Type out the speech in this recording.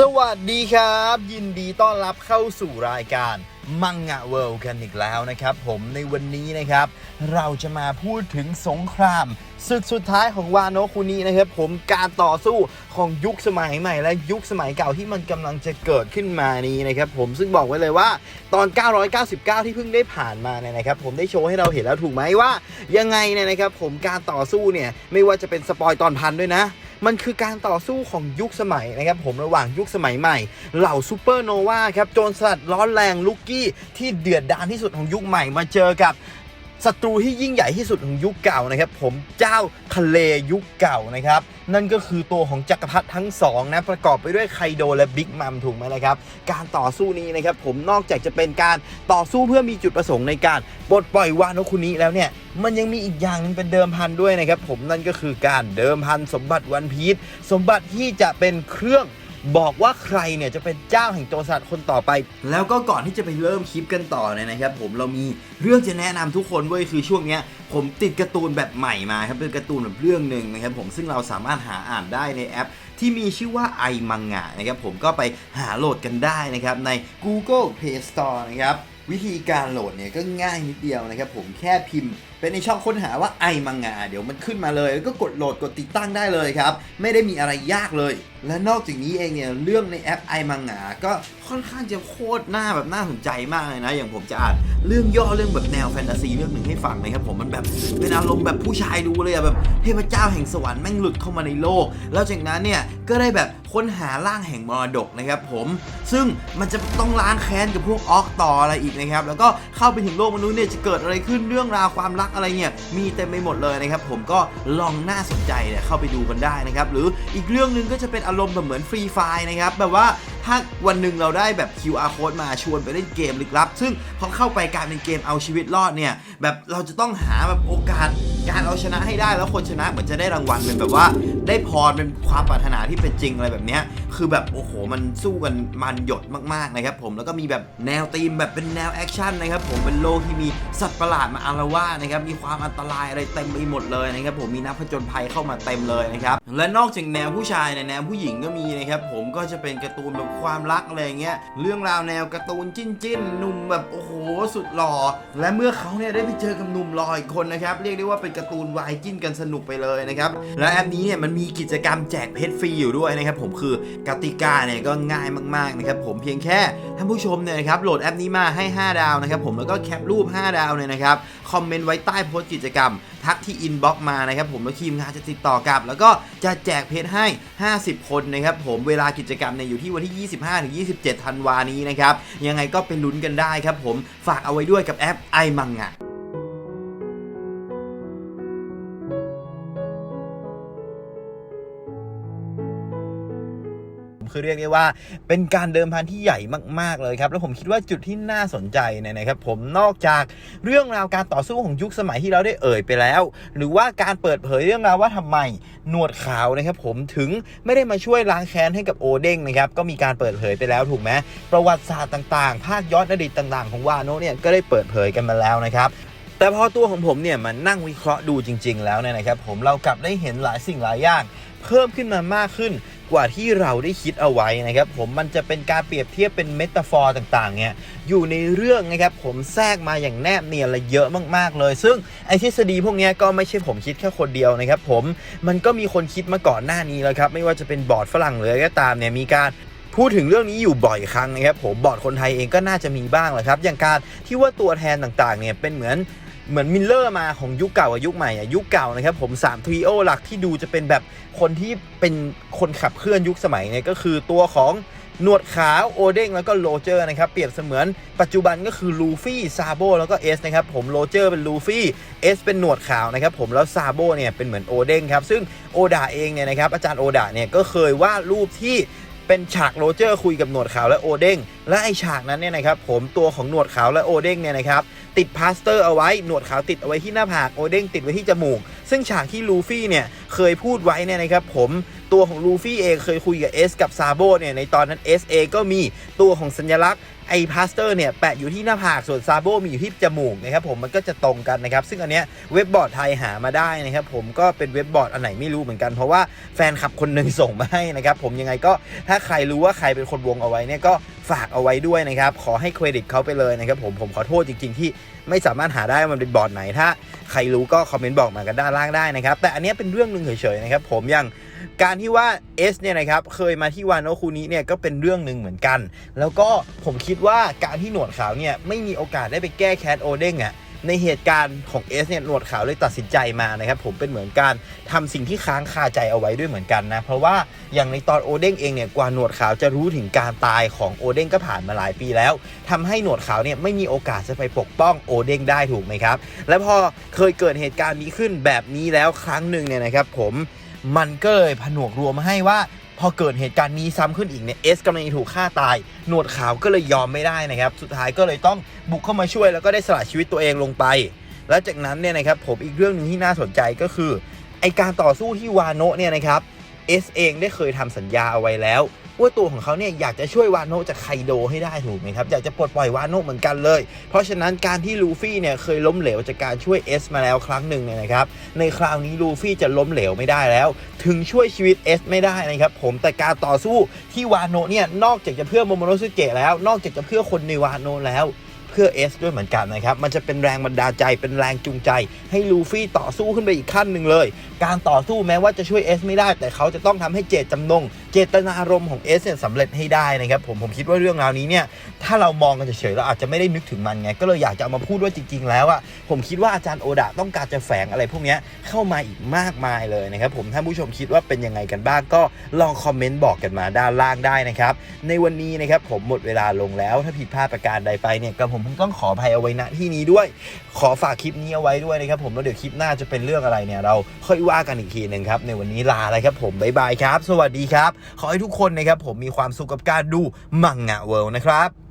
สวัสดีครับ ยินดีต้อนรับเข้าสู่รายการมังงะเวิลด์กันอีกแล้วนะครับ ผมในวันนี้นะครับ เราจะมาพูดถึงสงครามศึกสุดท้ายของวานโนคุนีนะครับ ผมการต่อสู้ของยุคสมัยใหม่ และยุคสมัยเก่าที่มันกำลังจะเกิดขึ้นมานี้นะครับ ผมซึ่งบอกไว้เลยว่าตอน 999 ที่เพิ่งได้ผ่านมาเนี่ยนะครับ ผมได้โชว์ให้เราเห็นแล้วถูกไหมว่า ยังไงเนี่ยนะครับ ผมการต่อสู้เนี่ยไม่ว่าจะเป็นสปอยตอนพันด้วยนะ มันคือการต่อสู้ของยุคสมัยนะครับผมระหว่างยุคสมัยใหม่ เหล่าซูเปอร์โนวาครับโจรสลัดร้อนแรงลุกกี้ที่เดือดดาลที่สุดของยุคใหม่มาเจอกับ ศัตรูที่ยิ่งใหญ่ที่สุดของยุคเก่านะครับ ผมเจ้าทะเลยุคเก่านะครับ นั่นก็คือตัวของจักรพรรดิทั้งสองนะประกอบไปด้วยไคโดและบิ๊กมัมถูกไหมนะครับการต่อสู้นี้นะครับผมนอกจากจะเป็นการต่อสู้เพื่อมีจุดประสงค์ในการปลดปล่อยวาโนคุนิแล้วเนี่ยมันยังมีอีกอย่างหนึงเป็นเดิมพันด้วยนะครับผมนั่นก็คือการเดิมพันสมบัติวันพีชสมบัติที่จะเป็นเครื่อง บอกว่าใครเนี่ยจะเป็นเจ้าแห่งโจรสลัดคนต่อไป แล้วก็ก่อนที่จะไปเริ่มคลิปกันต่อเนี่ยนะครับ ผมเรามีเรื่องจะแนะนำทุกคนเว้ยคือช่วงเนี้ยผมติดการ์ตูนแบบใหม่มาครับเป็นการ์ตูนแบบเรื่องหนึ่งนะครับผมซึ่งเราสามารถหาอ่านได้ในแอปที่มีชื่อว่า i m a n g a นะครับผมก็ไปหาโหลดกันได้นะครับใน Google Play Store นะครับวิธีการโหลดเนี่ยก็ง่ายนิดเดียวนะครับผมแค่พิมพ์เป็นในช่องค้นหาว่า i m a n g a เดี๋ยวมันขึ้นมาเลย แล้วก็กดโหลดกดติดตั้งได้เลยครับ ไม่ได้มีอะไรยากเลย และนอกจากนี้เองเนี่ยเรื่องในแอป i m a n g a ก็ค่อนข้างจะโคตรน่าแบบน่าสนใจมากเลยนะ อย่างผมจะอ่านเรื่องย่อเรื่องแบบแนวแฟนตาซีเรื่องหนึ่งให้ฟังนะครับผมมันแบบเป็นอารมณ์แบบผู้ชายดูเลยอะแบบเทพเจ้าแห่งสวรรค์แม่งหลุดเข้ามาในโลก แล้วจากนั้นเนี่ยก็ได้แบบค้นหาร่างแห่งมรดกนะครับผมซึ่งมันจะต้องล้างแค้นกับพวกออกต่ออะไรอีกนะครับแล้วก็เข้าไปถึงโลกมนุษย์เนี่ยจะเกิดอะไรขึ้นเรื่องราวความรักอะไรเนี่ยมีเต็มไปหมดเลยนะครับผมก็ลองน่าสนใจเนี่ยเข้าไปดูกันได้นะครับหรืออีกเรื่องหนึ่งก็จะเป็นอารมณ์แบบเหมือนฟรีไฟนะครับแบบว่าถ้าวันหนึ่งเราได้แบบ QR code มาชวนไปเล่นเกมลึกลับ ซึ่งพอเข้าไปกลารเป็นเกมเอาชีวิตรอดเนี่ย แบบเราจะต้องหาแบบโอกาสการเอาชนะให้ได้แล้วคนชนะเหมือนจะได้รางวัลเป็นแบบว่าได้พรเป็นความปรารถนาที่เป็นจริงอะไรแบบเนี้ยคือแบบโอ้โหมันสู้กันมันหยดมากๆนะครับผมแล้วก็มีแบบแนวธีมแบบเป็นแนวแอคชั่นนะครับผมเป็นโลกที่มีสัตว์ประหลาดมาอารวาสนะครับมีความอันตรายอะไรเต็มไปหมดเลยนะครับผมมีนักผจญภัยเข้ามาเต็มเลยนะครับและนอกจากแนวผู้ชายในยแนวผู้หญิงก็มีนะครับผมก็จะเป็นการ์ตูนแบบความรักอะไรเงี้ยเรื่องราวแนวการ์ตูนจิ้นจิ้นๆหนุ่มแบบโอ้โหสุดหล่อและเมื่อเขาเนี่ยได้ไปเจอกับหนุ่มหล่ออีกคนนะครับ เรียกได้ว่าเป็นการ์ตูนวายจิ้นกันสนุกไปเลยนะครับ และแอปนี้เนี่ยมันมีกิจกรรมแจกเพชรฟรีอยู่ด้วยนะครับ ผมคือกติกาเนี่ยก็ง่ายมากๆนะครับ ผมเพียงแค่ท่านผู้ชมเนี่ยนะครับโหลดแอปนี้มาให้ 5 ดาวนะครับ ผมแล้วก็แคปรูป 5 ดาวเนี่ยนะครับคอมเมนต์ไว้ใต้โพสต์กิจกรรม ทักที่อินบ็อกซ์มานะครับ ผมแล้วทีมงานจะติดต่อกลับ แล้วก็จะแจกเพชรให้ 50 คนนะครับผมเวลากิจกรรมเนี่ยอยู่ที่วันที่ 25-27 ธันวานี้นะครับยังไงก็ไปลุ้นกันได้ครับผมฝากเอาไว้ด้วยกับแอปไอมังงะ คือเรียกได้ว่าเป็นการเดิมพันที่ใหญ่มาก ๆ เลยครับ แล้วผมคิดว่าจุดที่น่าสนใจเนี่ยนะครับผมนอกจากเรื่องราวการต่อสู้ของยุคสมัยที่เราได้เอ่ยไปแล้ว หรือว่าการเปิดเผยเรื่องราวว่าทำไมหนวดขาวนะครับผมถึงไม่ได้มาช่วยล้างแค้นให้กับโอเด้งนะครับก็มีการเปิดเผยไปแล้วถูกไหมประวัติศาสตร์ต่างๆ ภาคย้อนอดีตต่างๆ ของวาโนเนี่ยก็ได้เปิดเผยกันมาแล้วนะครับแต่พอตัวของผมเนี่ยมันนั่งวิเคราะห์ดูจริง ๆ แล้วเนี่ยนะครับผมเรากลับได้เห็นหลายสิ่งหลายอย่างเพิ่มขึ้นมามากขึ้น กว่าที่เราได้คิดเอาไว้นะครับผมมันจะเป็นการเปรียบเทียบเป็นเมตาฟอร์ต่างๆเนี่ยอยู่ในเรื่องนะครับผมแทรกมาอย่างแนบเนียนและเยอะมากๆเลย ซึ่งไอทฤษฎีพวกนี้ก็ไม่ใช่ผมคิดแค่คนเดียวนะครับผมมันก็มีคนคิดมาก่อนหน้านี้แล้วครับไม่ว่าจะเป็นบอร์ดฝรั่งหรือก็ตามเนี่ยมีการพูดถึงเรื่องนี้อยู่บ่อยครั้งนะครับผมบอร์ดคนไทยเองก็น่าจะมีบ้างแหละครับ อย่างการที่ว่าตัวแทนต่างๆเนี่ยเป็นเหมือน เหมือนมิลเลอร์มาของยุคเก่ากับยุคใหม่อะยุคเก่านะครับผม3ทรีโอหลักที่ดูจะเป็นแบบคนที่เป็นคนขับเคลื่อนยุคสมัยเนี่ยก็คือตัวของหนวดขาวโอเด้งแล้วก็โรเจอร์นะครับเปรียบเสมือนปัจจุบันก็คือลูฟี่ซาโบแล้วก็เอสนะครับผมโรเจอร์เป็นลูฟี่เอสเป็นหนวดขาวนะครับผมแล้วซาโบเนี่ยเป็นเหมือนโอเด้งครับซึ่งโอดาเองเนี่ยนะครับอาจารย์โอดาเนี่ยก็เคยวาดรูปที่เป็นฉากโรเจอร์คุยกับหนวดขาวและโอเด้งและไอฉากนั้นเนี่ยนะครับผมตัวของหนวดขาวและโอเด้งเนี่ยนะครับ ติดพลาสเตอร์เอาไว้ หนวดขาวติดเอาไว้ที่หน้าผาก โอเด้งติดไว้ที่จมูก ซึ่งฉากที่ลูฟี่เนี่ยเคยพูดไว้เนี่ยนะครับผม ตัวของลูฟี่เองเคยคุยกับเอสกับซาโบเนี่ยในตอนนั้นเอสเองก็มีตัวของสัญลักษณ์ไอ้พลาสเตอร์เนี่ยแปะอยู่ที่หน้าผากส่วนซาโบมีอยู่ที่จมูกนะครับผมมันก็จะตรงกันนะครับ ซึ่งอันเนี้ยเว็บบอร์ดไทยหามาได้นะครับผมก็เป็นเว็บบอร์ดอันไหนไม่รู้เหมือนกัน เพราะว่าแฟนคลับคนหนึ่งส่งมาให้นะครับผมยังไงก็ถ้าใครรู้ว่าใครเป็นคนวงเอาไว้เนี่ยก็ ฝากเอาไว้ด้วยนะครับ ขอให้เครดิตเขาไปเลยนะครับผมผมขอโทษจริง ๆ ที่ไม่สามารถหาได้ว่ามันเป็นบอร์ดไหนถ้า ใครรู้ก็คอมเมนต์บอกมากันด้านล่างได้นะครับ แต่อันนี้เป็นเรื่องหนึ่งเฉยๆนะครับ ผมอย่างการที่ว่า S เนี่ยนะครับเคยมาที่วานโนคูนี้เนี่ยก็เป็นเรื่องหนึ่งเหมือนกัน แล้วก็ผมคิดว่าการที่หนวดขาวเนี่ยไม่มีโอกาสได้ไปแก้แคทโอเด้งอะ ในเหตุการณ์ของ S เนี่ยหนวดขาวเลยตัดสินใจมานะครับผมเป็นเหมือนการทำสิ่งที่ค้างคาใจเอาไว้ด้วยเหมือนกันนะ เพราะว่าอย่างในตอนโอเด้งเองเนี่ยกว่าหนวดขาวจะรู้ถึงการตายของโอเด้งก็ผ่านมาหลายปีแล้วทำให้หนวดขาวเนี่ยไม่มีโอกาสจะไปปกป้องโอเด้งได้ถูกไหมครับ และพอเคยเกิดเหตุการณ์นี้ขึ้นแบบนี้แล้วครั้งหนึ่งเนี่ยนะครับผมมันก็เลยผนวกรวมให้ว่า พอเกิดเหตุการณ์นี้ซ้ำขึ้นอีกเนี่ยเอสกำลังจะถูกฆ่าตาย หนวดขาวก็เลยยอมไม่ได้นะครับ สุดท้ายก็เลยต้องบุกเข้ามาช่วยแล้วก็ได้สละชีวิตตัวเองลงไป แล้วจากนั้นเนี่ยนะครับผมอีกเรื่องหนึ่งที่น่าสนใจก็คือไอการต่อสู้ที่วาโนะเนี่ยนะครับเอสเองได้เคยทำสัญญาเอาไว้แล้ว ว่าตัวของเขาเนี่ยอยากจะช่วยวาโนะจากไคโดให้ได้ถูกไหมครับอยากจะปลดปล่อยวาโนะเหมือนกันเลย เพราะฉะนั้นการที่ลูฟี่เนี่ยเคยล้มเหลวจากการช่วยเอสมาแล้วครั้งหนึ่งเนี่ยนะครับในคราวนี้ลูฟี่จะล้มเหลวไม่ได้แล้ว ถึงช่วยชีวิตเอสไม่ได้นะครับผมแต่การต่อสู้ที่วาโนะเนี่ยนอกจากจะเพื่อโมโมโนสุเกะแล้ว นอกจากจะเพื่อคนในวาโนะแล้วเพื่อ S ด้วยเหมือนกันนะครับ มันจะเป็นแรงบันดาลใจ เป็นแรงจูงใจ ให้ลูฟี่ต่อสู้ขึ้นไปอีกขั้นหนึ่งเลย การต่อสู้แม้ว่าจะช่วย S ไม่ได้ แต่เขาจะต้องทำให้เจตจำนง เจตนารมณ์ของ S เนี่ยสำเร็จให้ได้นะครับผมผมคิดว่าเรื่องราวนี้เนี่ยถ้าเรามองกันเฉยๆเราอาจจะไม่ได้นึกถึงมันไงก็เลยอยากจะเอามาพูดว่าจริง ๆ แล้วอะผมคิดว่าอาจารย์โอดะต้องการจะแฝงอะไรพวกนี้เข้ามาอีกมากมายเลยนะครับผมถ้าผู้ชมคิดว่าเป็นยังไงกันบ้างก็ลองคอมเมนต์บอกกันมาด้านล่างได้นะครับในวันนี้นะครับผมหมดเวลาลงแล้ว ถ้าผิดพลาดประการใดไปเนี่ยก็ผมคงต้องขออภัยเอาไว้ณที่นี้ด้วย ขอฝากคลิปนี้เอาไว้ด้วยนะครับผมแล้วเดี๋ยวคลิปหน้าจะเป็นเรื่องอะไรเนี่ยเราค่อยว่ากันอีกทีหนึ่งครับในวันนี้ลาเลยครับผมบ๊ายบายครับ สวัสดีครับขอให้ทุกคนนะครับผมมีความสุขกับการดูมังงะเวิลด์นะครับ